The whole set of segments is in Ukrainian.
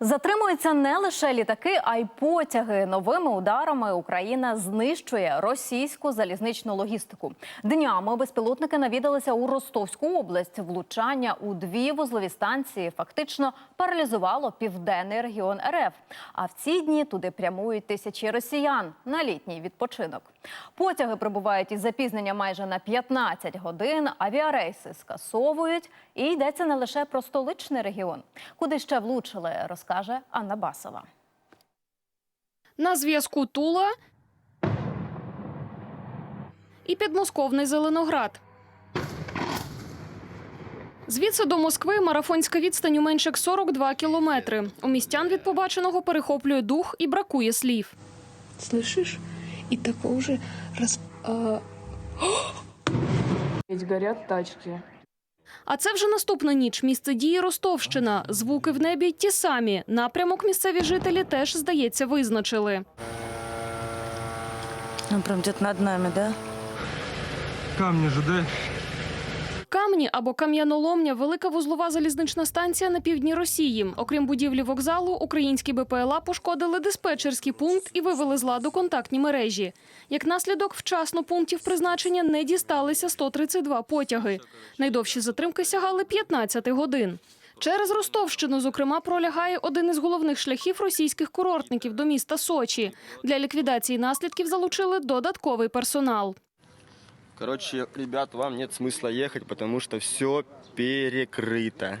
Затримуються не лише літаки, а й потяги. Новими ударами Україна знищує російську залізничну логістику. Днями безпілотники навідалися у Ростовську область. Влучання у дві вузлові станції фактично паралізувало південний регіон РФ. А в ці дні туди прямують тисячі росіян на літній відпочинок. Потяги прибувають із запізнення майже на 15 годин. Авіарейси скасовують. І йдеться не лише про столичний регіон. Куди ще влучили, розкаже Анна Басова. На зв'язку Тула і підмосковний Зеленоград. Звідси до Москви марафонська відстань у менше як 42 кілометри. У містян від побаченого перехоплює дух і бракує слів. слышишь? И такого же раз... а, Ведь горят тачки. А це вже наступна ніч. Місце дії Ростовщина. Звуки в небі ті самі. Напрямок місцеві жителі теж, здається, визначили. Ну, прям где-то над нами, да? Камни же, да? Камні або кам'яноломня велика вузлова залізнична станція на півдні Росії. Окрім будівлі вокзалу, українські БПЛА пошкодили диспетчерський пункт і вивели з ладу контактні мережі. Як наслідок, вчасно пунктів призначення не дісталися 132 потяги. Найдовші затримки сягали 15 годин. Через Ростовщину, зокрема, пролягає один із головних шляхів російських курортників до міста Сочі. Для ліквідації наслідків залучили додатковий персонал. Короче, ребят, вам нет смысла ехать, потому что все перекрыто.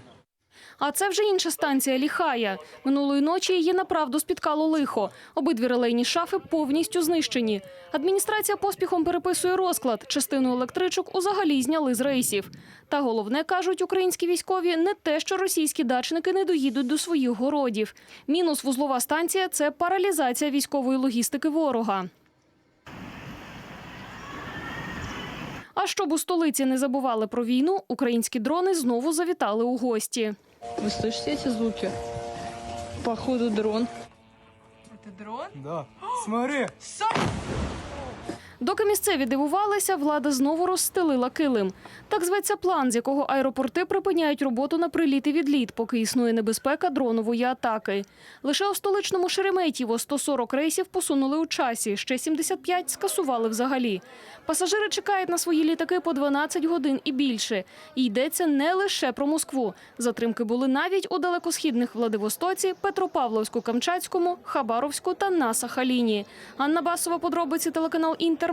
А це вже інша станція Ліхая. Минулої ночі її направду спіткало лихо. Обидві релейні шафи повністю знищені. Адміністрація поспіхом переписує розклад. Частину електричок узагалі зняли з рейсів. Та головне кажуть українські військові не те, що російські дачники не доїдуть до своїх городів. Мінус вузлова станція це паралізація військової логістики ворога. А щоб у столиці не забували про війну, українські дрони знову завітали у гості. Вы слышите эти звуки? Походу дрон. Да. Смотри. Доки місцеві дивувалися, влада знову розстелила килим. Так зветься план, з якого аеропорти припиняють роботу на приліт і відліт, поки існує небезпека дронової атаки. Лише у столичному Шереметьєво 140 рейсів посунули у часі, ще 75 скасували взагалі. Пасажири чекають на свої літаки по 12 годин і більше. І йдеться не лише про Москву. Затримки були навіть у далекосхідних Владивостоці, Петропавловську, Камчатському, Хабаровську та на Сахаліні. Анна Басова, подробиці телеканал Інтер,